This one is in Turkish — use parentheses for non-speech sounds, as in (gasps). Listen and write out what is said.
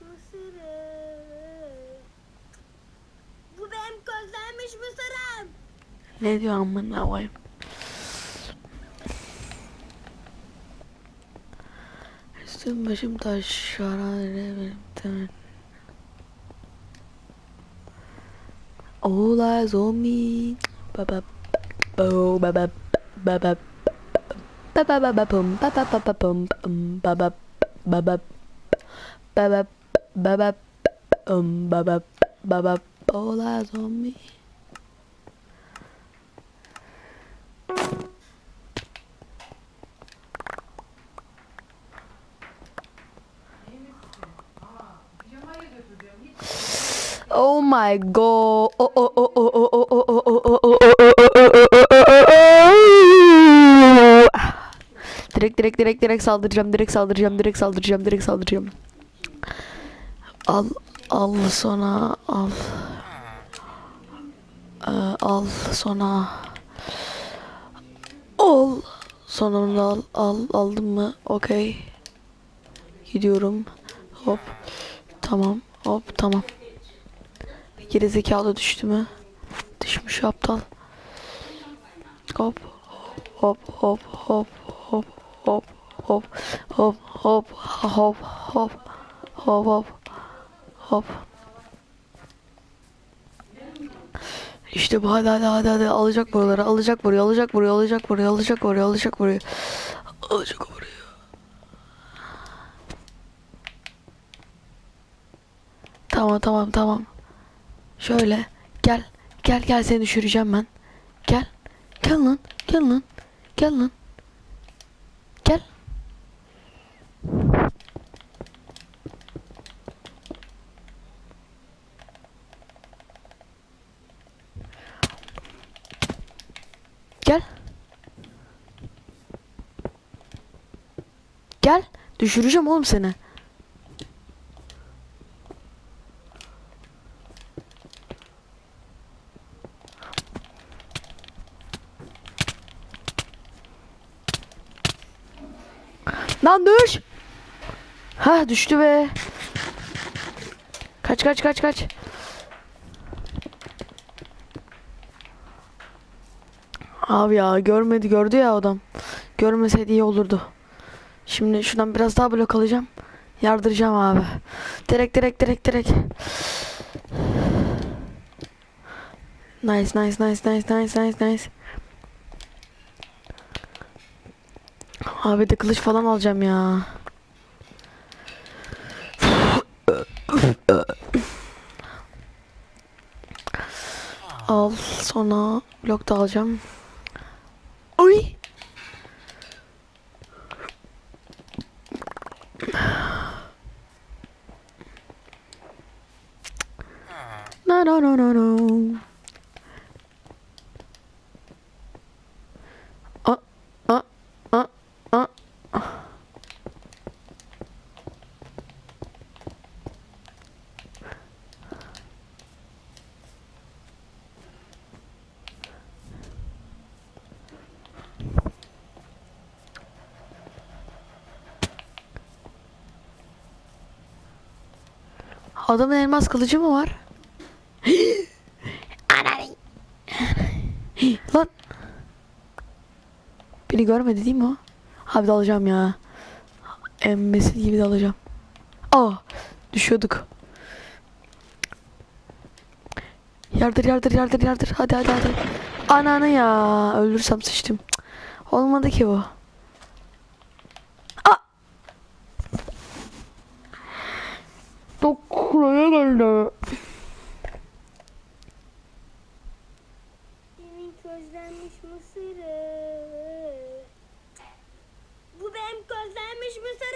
mısırım. Bu benim közlenmiş mısırım. Ne diyor amına koyayım? Üstüm başım taş şarare benim All eyes on me Baba bo baba baba baba baba bum baba baba bum um baba baba baba baba um baba baba all eyes on me Oh my god. Oh oh oh oh oh oh oh oh oh oh oh oh Direkt direkt direkt direkt saldıracağım direkt saldıracağım direkt saldıracağım direkt saldıracağım. Al al sonra al. Ee, al sonra al sonunda al al aldım mı okey gidiyorum hop tamam hop tamam Geri zekalı düştü mü? Düşmüş aptal. Hop hop hop hop hop hop hop hop hop hop hop hop hop hop İşte bu hadi hadi hadi hadi alacak buraları alacak buraya alacak buraya alacak buraya alacak buraya alacak buraya alacak buraya Tamam tamam tamam Şöyle gel gel gel seni düşüreceğim ben. Gel. Gel lan. Gel lan. Gel lan. Gel. Gel. Gel. Düşüreceğim oğlum seni. Lan düş. Ha düştü be. Kaç kaç kaç kaç. Abi ya görmedi gördü ya adam. Görmeseydi iyi olurdu. Şimdi şuradan biraz daha blok alacağım. Yardıracağım abi. Direkt direkt direkt direkt. Nice nice nice nice nice nice nice. Abi de kılıç falan alacağım ya. Al sonra blok da alacağım. No no no no no. Ah ah ah ah. Adamın elmas kılıcı mı var? (gasps) Lan. Beni görmedi değil mi o? Abi de alacağım ya. Emmesi gibi de alacağım. Aa, düşüyorduk. Yardır yardır yardır yardır. Hadi hadi hadi. Ananı ya. Öldürsem sıçtım. Olmadı ki bu. közlenmiş mısırı. Bu benim közlenmiş mısırı.